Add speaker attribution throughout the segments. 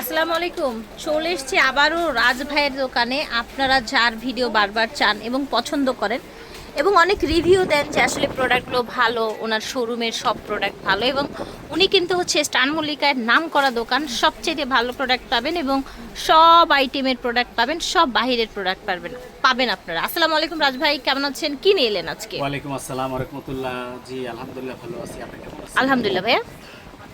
Speaker 1: আসসালামু আলাইকুম। চলে এসছি আবারও রাজ ভাইয়ের দোকানে। আপনারা যার ভিডিও বারবার চান এবং পছন্দ করেন এবং অনেক রিভিউ দেন যে আসলে প্রোডাক্টগুলো ভালো ওনার শোরুমের সব প্রোডাক্ট ভালো এবং উনি কিন্তু হচ্ছে স্টান মল্লিকার নাম করা দোকান। সবচেয়ে ভালো প্রোডাক্ট পাবেন এবং সব আইটেমের প্রোডাক্ট পাবেন সব বাহিরের প্রোডাক্ট পাবেন পাবেন আপনারা। আসসালামু আলাইকুম রাজ ভাই কেমন আছেন? কি নিয়ে এলেন আজকে?
Speaker 2: ওয়ালাইকুম আসসালাম রহমতুল্লাহ। জি আলহামদুলিল্লাহ ভালো আছি। আপনি কেমন আছেন?
Speaker 1: আলহামদুলিল্লাহ ভাইয়া।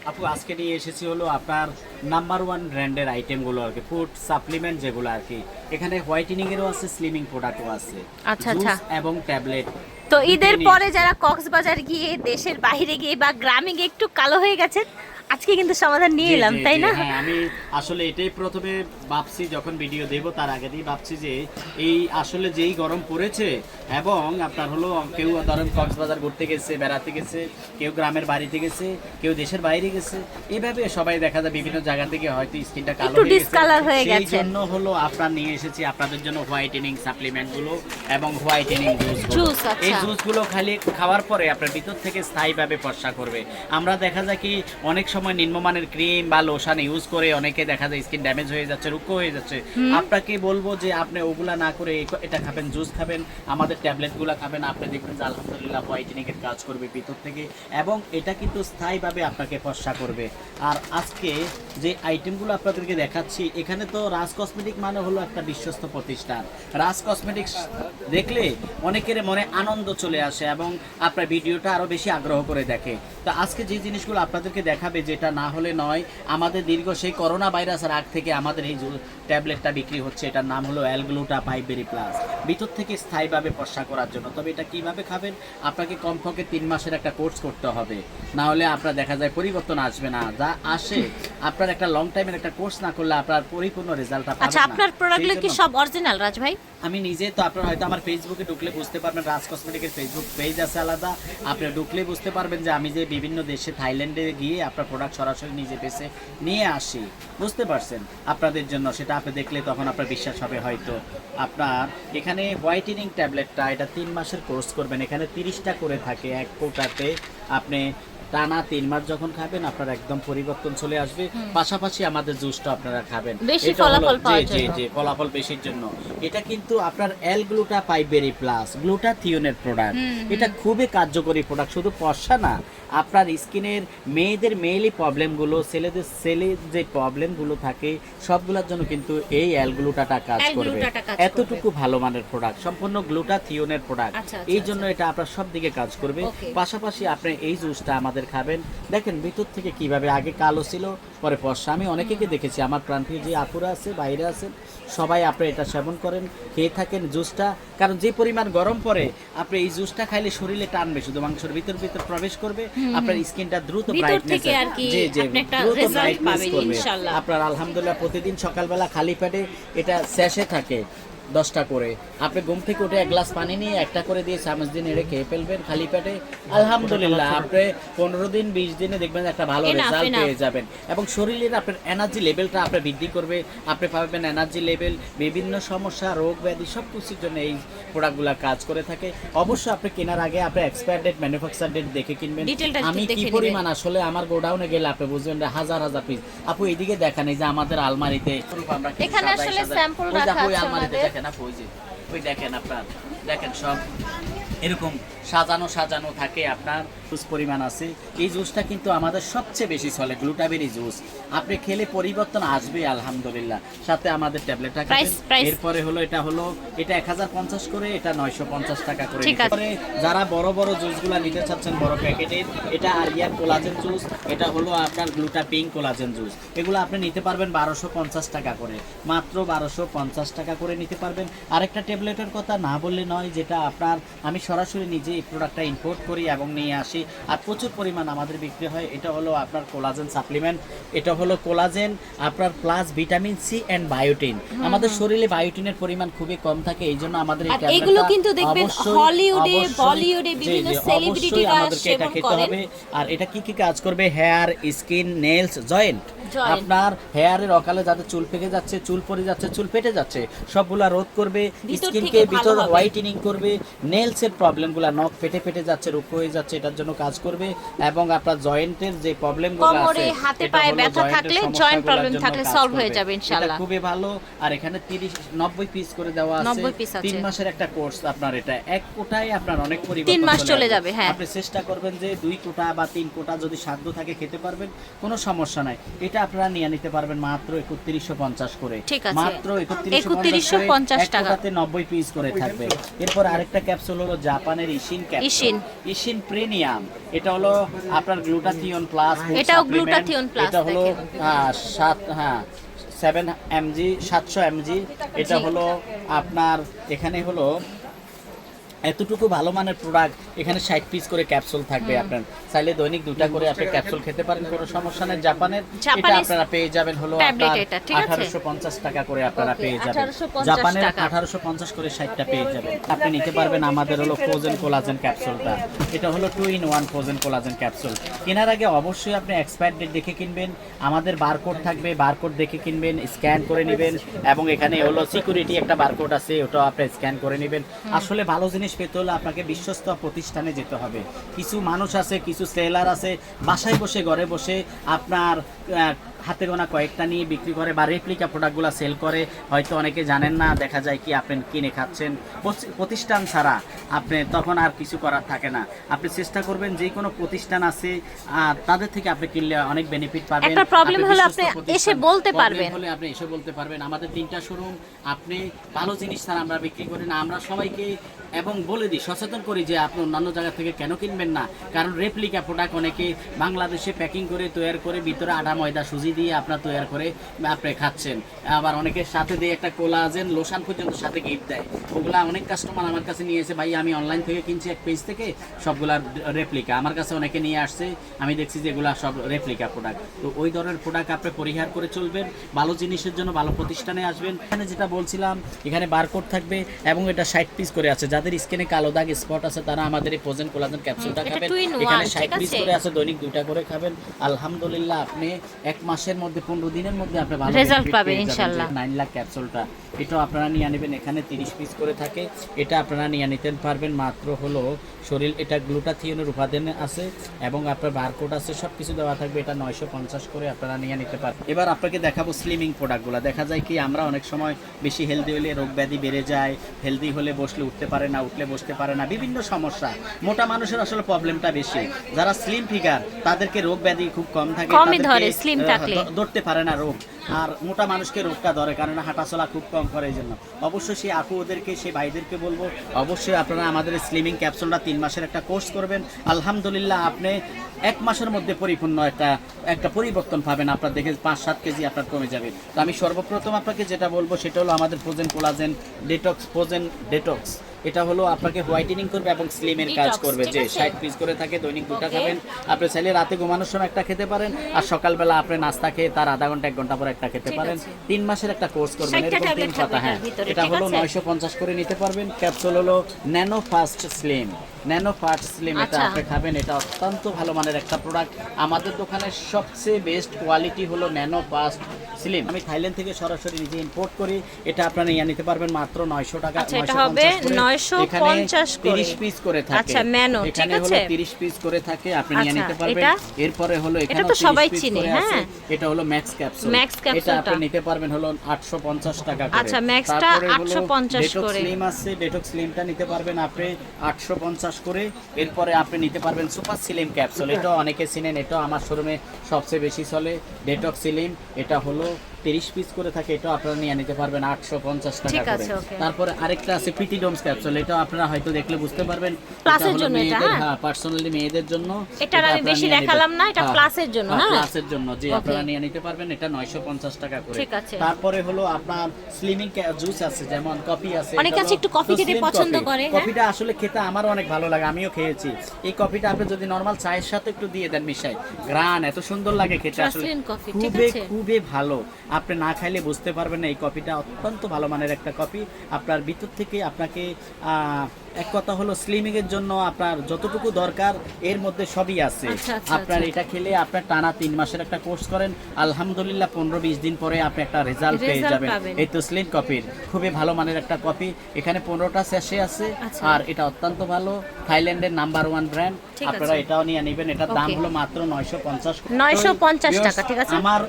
Speaker 2: আপু আজকে নিয়ে এসেছি হলো আপনার নাম্বার ওয়ান ব্র্যান্ডের আইটেমগুলো আর কি ফুড সাপ্লিমেন্ট যেগুলো আর কি। এখানে হোয়াইটেনিং এরও আছে স্লিমিং প্রোডাক্টও আছে
Speaker 1: আচ্ছা, আচ্ছা।
Speaker 2: এবং ট্যাবলেট
Speaker 1: তো ঈদের পরে যারা কক্সবাজার গিয়ে দেশের বাইরে গিয়ে বা গ্রামে গিয়ে একটু কালো হয়ে গেছেন আজকে কিন্তু সমাধান নিয়ে এলাম তাই না
Speaker 2: হ্যাঁ আমি আসলে এটাই প্রথমে ভাবছি যখন ভিডিও দেব তার আগে দিয়ে ভাবছি যে এই আসলে যেই গরম পড়েছে এবং আপনার হলো কেউ ধরেন কক্সবাজার ঘুরতে গেছে বেড়াতে গেছে কেউ গ্রামের বাড়িতে গেছে কেউ দেশের বাইরে গেছে এভাবে সবাই দেখা যায় বিভিন্ন জায়গা থেকে হয়তো স্কিনটা কালো হয়ে গেছে সেই। জন্য হলো আপনার নিয়ে এসেছি আপনাদের জন্য হোয়াইটেনিং সাপ্লিমেন্টগুলো এবং হোয়াইটেনিং জুস। এই জুসগুলো খালি খাওয়ার পরে আপনার ভিতর থেকে স্থায়ীভাবে ফর্সা করবে আমরা দেখা যায় কি অনেক সময় নিম্নমানের ক্রিম বা লোশন ইউজ করে অনেকে দেখা যায় স্কিন ড্যামেজ হয়ে যাচ্ছে রুক্ষ হয়ে যাচ্ছে। আপনাকে বলব যে আপনি ওগুলা না করে এটা খাবেন জুস খাবেন আমাদের ট্যাবলেটগুলো খাবেন আপনি দেখবেন যে আলহামদুলিল্লাহ হোয়াইটেনিং এর কাজ করবে ভিতর থেকে এবং এটা কিন্তু স্থায়ীভাবে আপনাকে ফর্সা করবে। আর আজকে যে আইটেমগুলো আপনাদেরকে দেখাচ্ছি এখানে তো রাজ কসমেটিক মানে হলো একটা বিশ্বস্ত প্রতিষ্ঠান। রাজ কসমেটিক্স দেখলে অনেকের মনে আনন্দ চলে আসে এবং আপনার ভিডিওটা আরও বেশি আগ্রহ করে দেখে। তো আজকে যে জিনিসগুলো আপনাদেরকে দেখাবে যেটা না হলে নয়। আমাদের দীর্ঘ সেই করোনা ভাইরাসের আগ থেকে আমাদের এই ট্যাবলেটটা বিক্রি হচ্ছে এটার নাম হলো অ্যালগ্লুটা পাইবেরি প্লাস ভিতর থেকে স্থায়ীভাবে ফর্সা করার জন্য। তবে এটা কীভাবে খাবেন? আপনাকে কমপক্ষে তিন মাসের একটা কোর্স করতে হবে। না হলে আপনার দেখা যায় পরিবর্তন আসবে না। যা আসে আপনার একটা লং টাইমের একটা কোর্স না করলে আপনার পরিপূর্ণ রেজাল্টটা পাবেন
Speaker 1: আচ্ছা আপনার প্রোডাক্টগুলো কি সব অরিজিনাল রাজ ভাই?
Speaker 2: আমি নিজে তো আপনার হয়তো আমার ফেসবুকে ঢুকলে বুঝতে পারবেন রাজ কসমেটিকের ফেসবুক পেজ আছে আলাদা। আপনি ঢুকলে বুঝতে পারবেন যে আমি যে বিভিন্ন দেশে থাইল্যান্ডে গিয়ে আপনার প্রোডাক্ট সরাসরি নিজে বেছে নিয়ে আসি। বুঝতে পারছেন আপনাদের জন্য সেটা আপনি দেখলে তখন আপনার বিশ্বাস হবে হয়তো। আপনার এখানে হোয়াইটেনিং ট্যাবলেটটা, এটা তিন মাসের কোর্স করবেন, এখানে তিরিশটা করে থাকে এক কোটাতে। আপনি টানা তিন মাস যখন খাবেন আপনার একদম পরিবর্তন চলে আসবে। পাশাপাশি আমাদের জুসটা আপনারা খাবেন।
Speaker 1: বেশি ফলাফল পাওয়ার
Speaker 2: জি, জি,
Speaker 1: জন্য।
Speaker 2: জি, ফলাফল বেশির জন্য। এটা কিন্তু আপনার এল গ্লুটা পাইবেরি প্লাস গ্লুটাথিওনের প্রোডাক্ট এটা খুবই কার্যকরী প্রোডাক্ট শুধু পশা না আপনার স্কিনের মেয়েদের মেয়েলি প্রবলেমগুলো ছেলেদের ছেলে যে প্রবলেমগুলো থাকে সবগুলোর জন্য কিন্তু এই অ্যালগ্লুটাটা কাজ করবে। এতটুকু ভালো মানের প্রোডাক্ট সম্পূর্ণ গ্লুটাথিওনের প্রোডাক্ট
Speaker 1: আচ্ছা, আচ্ছা,
Speaker 2: এই জন্য এটা আপনার সব দিকে কাজ করবে। পাশাপাশি আপনি এই জুসটা আমাদের খাবেন। দেখেন ভিতর থেকে কীভাবে? আগে কালো ছিল পরে ফর্সা। আমি অনেকেকে দেখেছি আমার প্রান্তীয় যে আপুরা আছে বাইরে আছেন সবাই আপনি এটা সেবন করেন খেয়ে থাকেন জুসটা। কারণ যে পরিমাণ গরম পড়ে আপনি এই জুসটা খাইলে শরীরে টানবে শুধু মাংসের ভিতর ভিতর প্রবেশ করবে আপনার স্কিনটা দ্রুত ব্রাইটনেস ব্রাইটনেস করবে। আপনার আলহামদুলিল্লাহ প্রতিদিন সকালবেলা খালি পেটে এটা শেষে থাকে। দশটা করে। আপনি ঘুম থেকে উঠে এক গ্লাস পানি নিয়ে একটা করে দিয়ে চামচ দিন এড়ে খেয়ে ফেলবেন খালি পেটে। আলহামদুলিল্লাহ আপনি পনেরো দিন বিশ দিনে দেখবেন একটা ভালো রেজাল্ট পেয়ে যাবেন। এবং শরীরের আপনার এনার্জি লেভেলটা আপনার বৃদ্ধি করবে। আপনি পাবেন এনার্জি লেভেল বিভিন্ন সমস্যা রোগ ব্যাধি সব কিছুর জন্য এই প্রোডাক্টগুলো কাজ করে থাকে। অবশ্যই আপনি কেনার আগে আপনি এক্সপায়ার ডেট ম্যানুফ্যাকচার ডেট দেখে কিনবেন। আমি কি পরিমাণ আসলে আমার গোডাউনে গেলে আপনি বুঝবেন হাজার হাজার পিস আপু এইদিকে দেখান এই যে আমাদের আলমারিতে। আমরা
Speaker 1: এখানে আসলে
Speaker 2: দেখো,
Speaker 1: রাখা আছে
Speaker 2: আলমারিতে
Speaker 1: আমাদের।
Speaker 2: দেখেন আপু ওই যে ওই দেখেন আপনার দেখেন সব। এরকম সাজানো সাজানো থাকে আপনার জুস পরিমাণ আছে এই জুসটা কিন্তু আমাদের সবচেয়ে বেশি চলে গ্লুটাবেরি জুস আপনি খেলে পরিবর্তন আসবে আলহামদুলিল্লাহ সাথে আমাদের ট্যাবলেটটা? এরপরে হলো এটা হলো এটা এক হাজার পঞ্চাশ করে এটা নয়শো পঞ্চাশ টাকা করে
Speaker 1: ঠিক
Speaker 2: নিতে
Speaker 1: আছে।
Speaker 2: পারে। যারা বড় বড় জুসগুলো নিতে চাচ্ছেন বড় প্যাকেটের এটা আরিয়ার কোলাজেন জুস এটা হলো আপনার গ্লুটা পিঙ্ক কোলাজেন জুস এগুলো আপনি নিতে পারবেন বারোশো পঞ্চাশ টাকা করে মাত্র বারোশো পঞ্চাশ টাকা করে নিতে পারবেন আরেকটা ট্যাবলেটের কথা না বললে নয় যেটা আপনার আমি সরাসরি নিজে এই প্রোডাক্টটা ইম্পোর্ট করি এবং নিয়ে আসি। আর প্রচুর পরিমাণ আমাদের বিক্রি হয়। এটা হলো আপনার কোলাজেন সাপ্লিমেন্ট এটা হলো কোলাজেন আপনার plus vitamin C and biotin আমাদের শরীরে বায়োটিনের পরিমাণ খুবই কম থাকে এই জন্য আমাদের
Speaker 1: এগুলো কিন্তু দেখবেন হলিউডে, বলিউডে বিভিন্ন সেলিব্রিটিরা সেবন
Speaker 2: খেতে
Speaker 1: করেন।
Speaker 2: হবে। আর এটা কি কি কাজ করবে? Hair skin nails joint. আপনার হেয়ারের অকালে যাদের চুল পেকে যাচ্ছে চুল পড়ে যাচ্ছে চুল পেটে যাচ্ছে সবগুলা রোধ করবে স্কিনকে ভিতর হোয়াইটেনিং করবে নেলস এর প্রবলেমগুলো নখ ফেটে ফেটে যাচ্ছে রুক্ষ হয়ে যাচ্ছে এটার জন্য কাজ করবে এবং আপনার জয়েন্টের যে প্রবলেমগুলো আছে
Speaker 1: কোমরে, হাতে পায়ে ব্যথা থাকলে, problem
Speaker 2: জন্য
Speaker 1: থাকলে solve হয়ে। যাবে ইনশাআল্লাহ।
Speaker 2: খুবই ভালো আর এখানে 30 90 পিস করে দেওয়া আছে
Speaker 1: 90 piece আছে।
Speaker 2: তিন মাসের একটা কোর্স আপনার এটা এক কোটায় আপনার অনেক পরিবর্তন
Speaker 1: তিন মাস চলে যাবে, হ্যাঁ।
Speaker 2: আপনি চেষ্টা করবেন যে দুই কোটা বা তিন কোটা যদি সাধ্য থাকে খেতে পারবেন কোনো সমস্যা নাই এটা আপনারা নিয়ে নিতে পারবেন মাত্র একত্রিশশো পঞ্চাশ করে
Speaker 1: ঠিক আছে।
Speaker 2: মাত্র একত্রিশশো
Speaker 1: 3150 টাকা।
Speaker 2: টাকাতে নব্বই পিস করে থাকবে এরপর আরেকটা ক্যাপসুল হলো জাপানের ইশিন
Speaker 1: ইশিন।
Speaker 2: ইশিন প্রিমিয়াম এটা হলো আপনার গ্লুটাথিয়ন প্লাস
Speaker 1: এটাও glutathione plus
Speaker 2: এটা হলো। সাত হ্যাঁ সেভেন এমজি সাতশো এমজি এটা হলো আপনার এখানে হলো এতটুকু ভালো মানের প্রোডাক্ট এখানে ষাট পিস করে ক্যাপসুল থাকবে আপনার। চাইলে দৈনিক দুটা করে আপনি ক্যাপসুল খেতে পারেন কোনো সমস্যা নেই। জাপানের এটা আপনারা পেয়ে যাবেন হলো? আঠারোশো পঞ্চাশ টাকা করে আপনারা পেয়ে যাবেন। জাপানের আঠারোশো পঞ্চাশ করে ষাটটা পেয়ে যাবেন। আপনি নিতে পারবেন আমাদের হলো ফ্রোজেন কোলাজেন ক্যাপসুলটা এটা হলো two in one frozen collagen capsule কেনার আগে অবশ্যই আপনি এক্সপায়ার ডেট দেখে কিনবেন। আমাদের বারকোড থাকবে বারকোড দেখে কিনবেন স্ক্যান করে নেবেন। এবং এখানে হলো সিকিউরিটি একটা বারকোড আছে ওটাও আপনি স্ক্যান করে নেবেন। আসলে ভালো জিনিস পেতে হলে আপনাকে বিশ্বস্ত প্রতিষ্ঠানে যেতে হবে। কিছু মানুষ আছে, কিছু সেলার আছে। বাসায় বসে, ঘরে বসে আপনার হাতে গোনা কয়েকটা নিয়ে বিক্রি করে বা রেপ্লিকা প্রোডাক্টগুলো সেল করে হয়তো অনেকে জানেন না দেখা যায় কি আপনি কিনে খাচ্ছেন। প্রতিষ্ঠান ছাড়া আপনি তখন আর কিছু করার থাকে না। আপনি চেষ্টা করবেন যে কোনো প্রতিষ্ঠান আছে আর তাদের থেকে আপনি কিনলে অনেক বেনিফিট পাবেন।
Speaker 1: একটা problem হলে আপনি এসে বলতে পারবেন।
Speaker 2: হলে আপনি এসে বলতে পারবেন। আমাদের তিনটা শোরুম আপনি ভালো জিনিস ছাড়া আমরা বিক্রি করি না। আমরা সবাইকে এবং বলে দিই সচেতন করি যে আপনি অন্যান্য জায়গা থেকে কেন কিনবেন না। কারণ রেপ্লিকা প্রোডাক্ট অনেকে বাংলাদেশে প্যাকিং করে তৈরি করে ভিতরে আটা ময়দা সুজি দিয়ে আপনার তৈরি করে আপনি খাচ্ছেন। আবার অনেকে সাথে দিয়ে একটা কোলাজেন লোশন পর্যন্ত সাথে গিফট দেয়। ওগুলা অনেক কাস্টমার আমার কাছে নিয়ে এসে ভাই আমি অনলাইন থেকে কিনছি এক পেজ থেকে সবগুলা রেপ্লিকা আমার কাছে অনেকে নিয়ে আসছে আমি দেখছি যে এগুলা সব রেপ্লিকা প্রোডাক্ট তো ওই ধরনের প্রোডাক্ট আপনি পরিহার করে চলবেন ভালো জিনিসের জন্য ভালো প্রতিষ্ঠানে আসবেন। এখানে যেটা বলছিলাম এখানে বারকোড থাকবে এবং এটা ষাট পিস করে আছে। যাদের স্কিনে কালো দাগ স্পট আছে তারা আমাদের এই পোজেন কোলাজেন ক্যাপসুলটা খাবেন। এখানে ষাট পিস করে আছে দৈনিক দুইটা করে খাবেন। আলহামদুলিল্লাহ আপনি এক মাসের মধ্যে পনেরো দিনের মধ্যে আপনি ভালো benefit
Speaker 1: পাবেন।
Speaker 2: যে নাইন লাখ ক্যাপসুলটা এটাও আপনারা নিয়ে নেবেন এখানে তিরিশ পিস করে থাকে। এটা আপনারা নিয়ে নিতে পারবেন মাত্র হলো শরীর এটা গ্লুটাথিয়নের উপাদান আছে এবং আপনার বারকোড আছে সব কিছু দেওয়া থাকবে। এটা নয়শো পঞ্চাশ করে আপনারা নিয়ে নিতে পারবেন। এবার আপনাকে দেখাবো স্লিমিং প্রোডাক্টগুলো দেখা যায় কি আমরা অনেক সময় বেশি হেলদি হলে রোগ ব্যাধি বেড়ে যায় হেলদি হলে বসলে উঠতে পারে না উঠলে বসতে পারে না বিভিন্ন সমস্যা। মোটা মানুষের আসলে প্রবলেমটা বেশি। যারা স্লিম ফিগার তাদেরকে রোগ ব্যাধি খুব কম থাকে
Speaker 1: কমই ধরে, থাকলে।
Speaker 2: দ- ধরতে পারে না রোগ। আর মোটা মানুষকে রোগটা ধরে কারণ হাঁটাচলা খুব কম করে এই জন্য। অবশ্যই সেই আপু ওদেরকে সেই ভাইদেরকে বলব অবশ্যই আপনারা আমাদের স্লিমিং ক্যাপসুলটা তিন মাসের একটা কোর্স করবেন। আলহামদুলিল্লাহ আপনি এক মাসের মধ্যে পরিপূর্ণ একটা একটা পরিবর্তন পাবেন। আপনার দেখে পাঁচ সাত কেজি আপনার কমে যাবে। তো আমি সর্বপ্রথম আপনাকে যেটা বলব সেটা হলো আমাদের frozen collagen detox frozen detox এটা হলো আপনাকে হোয়াইটেনিং করবে এবং স্লিমের কাজ করবে। যে সাইড পিস করে থাকে দৈনিক দুটা খাবেন। আপনি চাইলে রাতে ঘুমানোর সময় একটা খেতে পারেন। আর সকালবেলা আপনি নাস্তা খেয়ে তার আধা ঘণ্টা এক ঘণ্টা পরে একটা খেতে পারেন। তিন মাসের একটা কোর্স করবেন এরকম তিন পাতা হ্যাঁ। এটা হলো নয়শো পঞ্চাশ করে নিতে পারবেন। ক্যাপসুল হলো ন্যানো ফাস্ট স্লিম ন্যানো এটা
Speaker 1: আচ্ছা।
Speaker 2: আপনি খাবেন এটা অত্যন্ত ভালো মানের একটা প্রোডাক্ট আমাদের দোকানের সবচেয়ে বেস্ট কোয়ালিটি হলো ন্যানো ফাস্ট স্লিম আমি থাইল্যান্ড থেকে সরাসরি নিজে ইম্পোর্ট করি এটা আপনারা নিয়ে নিতে পারবেন মাত্র নয়শো টাকা
Speaker 1: আচ্ছা, এটা হবে 950 করে।
Speaker 2: তিরিশ পিস করে থাকে
Speaker 1: আচ্ছা, nano, ঠিক আছে?
Speaker 2: তিরিশ পিস করে থাকে আপনি নিয়ে
Speaker 1: আচ্ছা,
Speaker 2: নিতে পারবেন এরপরে হলো এখানে
Speaker 1: তো সবাই চিনে, হ্যাঁ?
Speaker 2: এটা হলো ম্যাক্স ক্যাপসুল
Speaker 1: Max
Speaker 2: এটা আপনি নিতে পারবেন হলো 850 টাকা করে
Speaker 1: আচ্ছা, Max টা 850 করে।
Speaker 2: স্লিম আছে ডেটক্স স্লিমটা নিতে পারবেন আপনি 850 করে এরপরে আপনি নিতে পারবেন সুপার সিলিম ক্যাপসুল। এটা অনেকে চিনেন, এটা আমার শোরুমে সবচেয়ে বেশি চলে ডেটক সিলিম এটা হলো 30 পিস করে থাকে এটা আপনারা নিয়ে নিতে পারবেন 850 টাকা করে তারপরে আরেকটা আছে পিটিডোমস ক্যাপসুল এটা আপনারা হয়তো দেখলে বুঝতে পারবেন এটা হলো
Speaker 1: জন্য এটা, হ্যাঁ?
Speaker 2: হ্যাঁ পার্সোনালি মেয়েদের জন্য
Speaker 1: এটার আমি বেশি দেখালাম না, এটা
Speaker 2: হ্যাঁ,
Speaker 1: plus এর জন্য, হ্যাঁ?
Speaker 2: এর জন্য যে আপনারা নিয়ে নিতে পারবেন এটা 950 টাকা করে
Speaker 1: ঠিক আছে।
Speaker 2: তারপরে হলো আপনার স্লিমিং জুস আছে যেমন কফি আছে
Speaker 1: অনেকে
Speaker 2: এটা
Speaker 1: আছে একটু কফি খেতে পছন্দ করে, হ্যাঁ?
Speaker 2: কফিটা আসলে খেতে আমার অনেক ভালো লাগে আমিও খেয়েছি এই কফিটা আপনি যদি নরমাল চায়ের সাথে একটু দিয়ে দেন মিশাই গ্রান এত সুন্দর লাগে খেতে আসলে খুবই? খুবই ভালো আপনি না খাইলে বুঝতে পারবেন না এই কফিটা অত্যন্ত ভালো মানের একটা কফি। আপনার ভিতর থেকে আপনাকে এক কথা হলো স্লিমিং এর জন্য আপনার যতটুকু দরকার এর মধ্যে সবই আছে।
Speaker 1: আচ্ছা, আচ্ছা,
Speaker 2: আপনার
Speaker 1: আচ্ছা।
Speaker 2: এটা খেলে আপনার টানা তিন মাসের একটা কোর্স করেন আলহামদুলিল্লাহ পনেরো বিশ দিন পরে আপনি একটা রেজাল্ট পেয়ে যাবেন। এই তো স্লিন কফির খুবই ভালো মানের একটা কপি এখানে পনেরোটা শেষে আছে। আর এটা অত্যন্ত ভালো। থাইল্যান্ডের নাম্বার ওয়ান ব্র্যান্ড আপনারা এটাও নিয়ে নেবেন। এটার দাম হলো মাত্র নয়শো পঞ্চাশ
Speaker 1: 950 টাকা, ঠিক আছে?
Speaker 2: আমার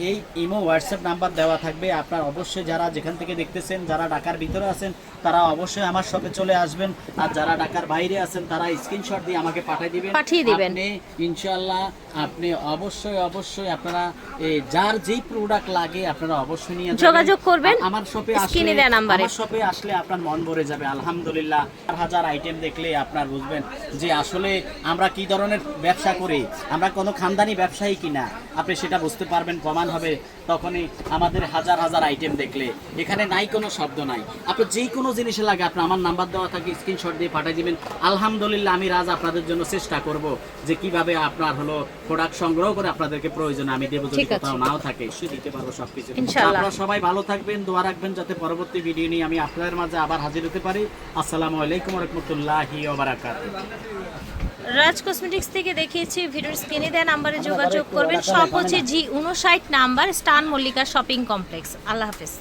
Speaker 2: এই ইমো হোয়াটসঅ্যাপ নাম্বার দেওয়া থাকবে আপনার অবশ্যই যারা যেখান থেকে দেখতেছেন যারা ঢাকার ভিতরে আছেন তারা অবশ্যই আমার শপে চলে আসবেন আর যারা ঢাকার বাইরে আছেন তারা স্ক্রিনশট দিয়ে আমাকে পাঠিয়ে দিবেন
Speaker 1: পাঠিয়ে দিবেন।
Speaker 2: আপনি ইনশাআল্লাহ আপনি অবশ্যই অবশ্যই আপনারা এ, যার যেই প্রোডাক্ট লাগে আপনারা অবশ্যই নিয়ে।
Speaker 1: যোগাযোগ করবেন।
Speaker 2: আমার শপে
Speaker 1: স্ক্রিনে
Speaker 2: আসলে
Speaker 1: দেয়া
Speaker 2: আমার শপে আসলে আপনার মন ভরে যাবে আলহামদুলিল্লাহ হাজার আইটেম দেখলে আপনার বুঝবেন যে আসলে আমরা কি ধরনের ব্যবসা করি আমরা কোনো খানদানি ব্যবসায়ী কিনা আপনি সেটা বুঝতে পারবেন প্রমাণ হবে তখনই আমাদের হাজার হাজার আইটেম দেখলে। এখানে নাই কোনো শব্দ নাই। আপনি যে কোনো জিনিসে লাগে আপনি আমার নাম্বার দেওয়া থাকে স্ক্রিনশট দিয়ে পাঠিয়ে দিবেন। আলহামদুলিল্লাহ আমি রাজ আপনাদের জন্য চেষ্টা করব যে কীভাবে আপনার হলো প্রোডাক্ট সংগ্রহ করে আপনাদেরকে প্রয়োজন আমি দেবো যদি কোথাও নাও থাকে। সে দিতে পারব সবকিছু।
Speaker 1: ইনশাআল্লাহ।
Speaker 2: আপনারা সবাই ভালো থাকবেন দোয়া রাখবেন যাতে পরবর্তী ভিডিও নিয়ে আমি আপনাদের মাঝে আবার হাজির হতে পারি। আসসালামু আলাইকুম রহমতুল্লাহি ওবারাকাতুহু
Speaker 1: রাজ কসমেটিক্স থেকে দেখিয়েছি ভিডিওর স্ক্রিনে দেওয়া নাম্বারে যোগাযোগ করবেন। সব হচ্ছে জি উনষাট নাম্বার স্টান মল্লিকা শপিং কমপ্লেক্স। আল্লাহ হাফেজ।